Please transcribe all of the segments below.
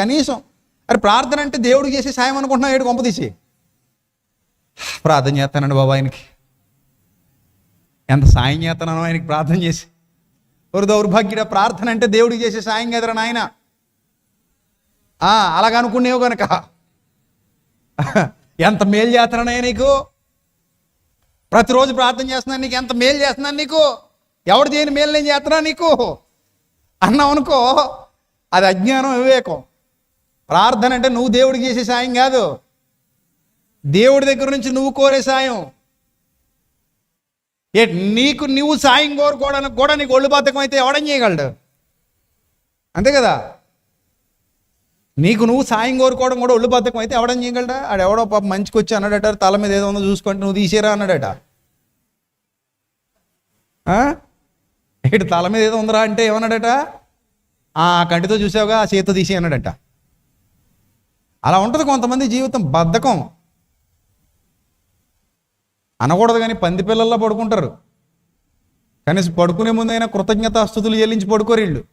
కనీసం అరే ప్రార్థన అంటే దేవుడు చేసి సాయం అనుకుంటున్నావు? ఏడు కొంపదీసి ప్రార్థన చేస్తానండి బాబు ఆయనకి. ఎంత సాయం చేస్తానో ఆయనకి ప్రార్థన చేసి. ఒక దౌర్భాగ్యుడ ప్రార్థన అంటే దేవుడికి చేసే సాయం కదరా నాయన. అలాగనుకునేవు కనుక ఎంత మేలు చేస్తున్నానయ్యా నీకు. ప్రతిరోజు ప్రార్థన చేస్తున్నాను నీకు ఎంత మేలు చేస్తున్నాను నీకు. ఎవడు దేని మేలు నేను చేస్తున్నా నీకు? అన్నావు అనుకో అది అజ్ఞానం వివేకం. ప్రార్థన అంటే నువ్వు దేవుడికి చేసే సాయం కాదు. దేవుడి దగ్గర నుంచి నువ్వు కోరే సాయం. ఏ నీకు నువ్వు సాయం కోరుకోవడానికి కూడా నీకు ఒళ్ళు బద్ధకం అయితే ఎవడం చేయగలడు? అంతే కదా? నీకు నువ్వు సాయం కోరుకోవడం కూడా ఒళ్ళు బద్ధకం అయితే ఎవడం చేయగలడా? ఆడు ఎవడో పాప మంచికి వచ్చి అన్నాడట తల మీద ఏదో ఉందో చూసుకుంటే నువ్వు తీసేరా అన్నాడట. ఆ? తల మీద ఏదో ఉందిరా అంటే ఏమన్నాడట? ఆ కంటితో చూసావుగా ఆ చేతితో తీసి అన్నాడట. అలా ఉంటుంది కొంతమంది జీవితం బద్ధకం. అనకూడదు కానీ పంది పిల్లల్లో పడుకుంటారు. కనీసం పడుకునే ముందైనా కృతజ్ఞతాస్థుతులు చెల్లించి పడుకోరు వీళ్ళు.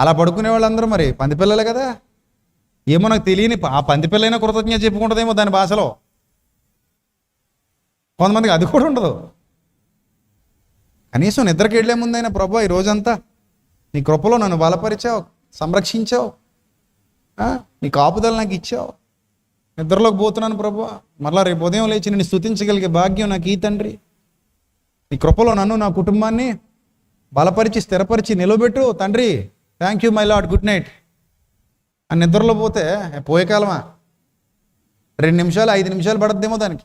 అలా పడుకునే వాళ్ళందరూ మరి పంది పిల్లలే కదా. ఏమో నాకు తెలియని ఆ పంది పిల్లైనా కృతజ్ఞత చెప్పుకుంటుందేమో దాని భాషలో. కొంతమందికి అది కూడా ఉండదు. కనీసం నిద్రకి వెళ్ళే ముందైనా ప్రభా ఈ రోజంతా నీ కృపలో నన్ను బలపరిచావు సంరక్షించావు. నీ కాపుదలు నాకు ఇచ్చావు. నిద్రలోకి పోతున్నాను ప్రభు. మరలా రేపు ఉదయం లేచి నేను స్థుతించగలిగే భాగ్యం నాకు ఈ తండ్రి. నీ కృపలో నన్ను నా కుటుంబాన్ని బలపరిచి స్థిరపరిచి నిలబెట్టు. తండ్రి thank you my lord good night ఆ నిద్రలో పోతే పోయే కాలమా? రెండు నిమిషాలు ఐదు నిమిషాలు పడద్దేమో దానికి.